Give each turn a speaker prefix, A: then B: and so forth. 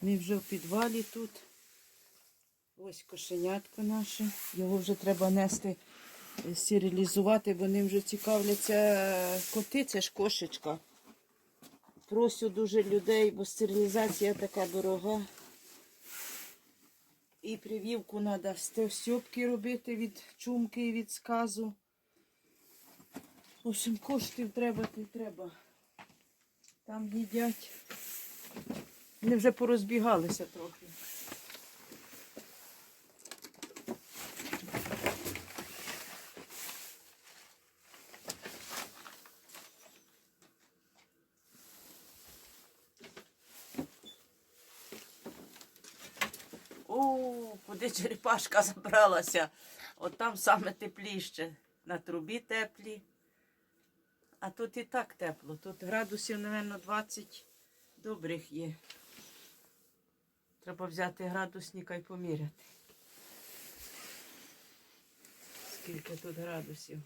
A: Ми вже в підвалі тут. Ось кошенятко наше. Його вже треба нести, е, стерилізувати, бо ним вже цікавляться е, коти, це ж кошечка. Просю дуже людей, бо стерилізація така дорога. І прививку треба стьопки робити від чумки і від сказу. В общем, коштів треба, й треба. Там їдять. Вони вже порозбігалися трохи. О, куди черепашка забралася? От там саме тепліше. На трубі теплі. А тут і так тепло. Тут градусів, мабуть, 20 добрих є. Треба взяти градусника і поміряти. Скільки тут градусів?